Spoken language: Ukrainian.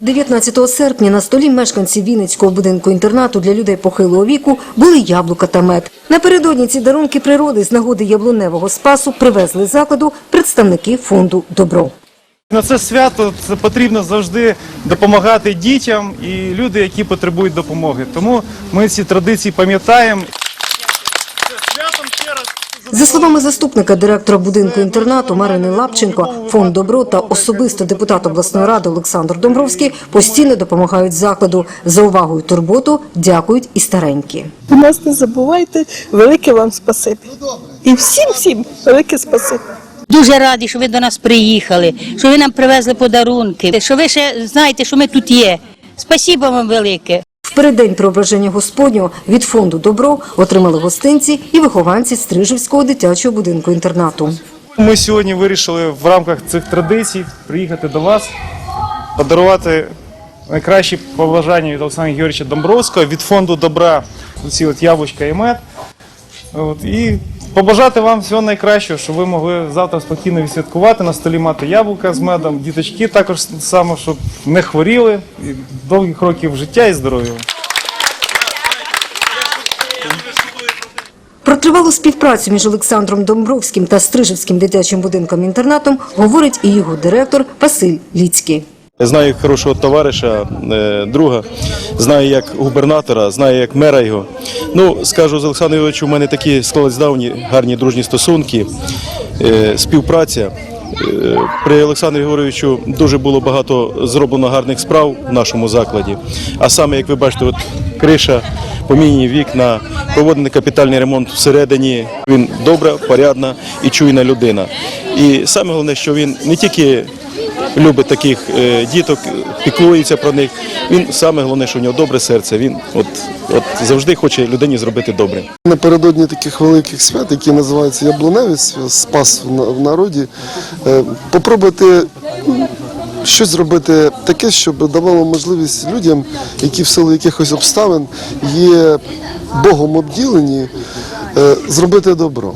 19 серпня на столі мешканців Вінницького будинку інтернату для людей похилого віку були яблука та мед. Напередодні ці дарунки природи з нагоди яблуневого спасу привезли закладу представники фонду Добро. На це свято це потрібно завжди допомагати дітям і люди, які потребують допомоги. Тому ми ці традиції пам'ятаємо. За словами заступника директора будинку інтернату Марини Лапченко, фонд Добро та особисто депутат обласної ради Олександр Домбровський постійно допомагають закладу. За увагу і турботу дякують і старенькі. Ви нас не забувайте, велике вам спасибі. І всім всім велике спасибі. Дуже раді, що ви до нас приїхали, що ви нам привезли подарунки, що ви ще знаєте, що ми тут є. Спасибо вам велике. В переддень преображення Господнього від фонду Добро отримали гостинці і вихованці Стрижівського дитячого будинку інтернату. Ми сьогодні вирішили в рамках цих традицій приїхати до вас, подарувати найкращі побажання від Олександра Георгійовича Домбровського від фонду добра ці от яблучка і мед. От, і побажати вам всього найкращого, щоб ви могли завтра спокійно відсвяткувати, на столі мати яблука з медом, діточки також саме, щоб не хворіли, і довгих років життя і здоров'я. Про тривалу співпрацю між Олександром Домбровським та Стрижівським дитячим будинком інтернатом говорить і його директор Василь Ліцький. Знаю хорошого товариша, е, друга, знаю як губернатора, знаю як мера його. Ну, скажу з Олександром Ігоровичем, у мене такі склались давні гарні дружні стосунки, е, співпраця. Е, При Олександрі Григоровичу дуже було багато зроблено гарних справ в нашому закладі. А саме, як ви бачите, от криша, помінні вікна, проводений капітальний ремонт всередині. Він добра, порядна і чуйна людина. І саме головне, що він не тільки любить таких е, діток, піклується про них. Він саме головне, що у нього добре серце. Він от, от завжди хоче людині зробити добре. Напередодні таких великих свят, які називаються Яблуневі Спас в на- в народі, е, попробувати щось зробити таке, щоб давало можливість людям, які в силу якихось обставин є Богом обділені, е, зробити добро.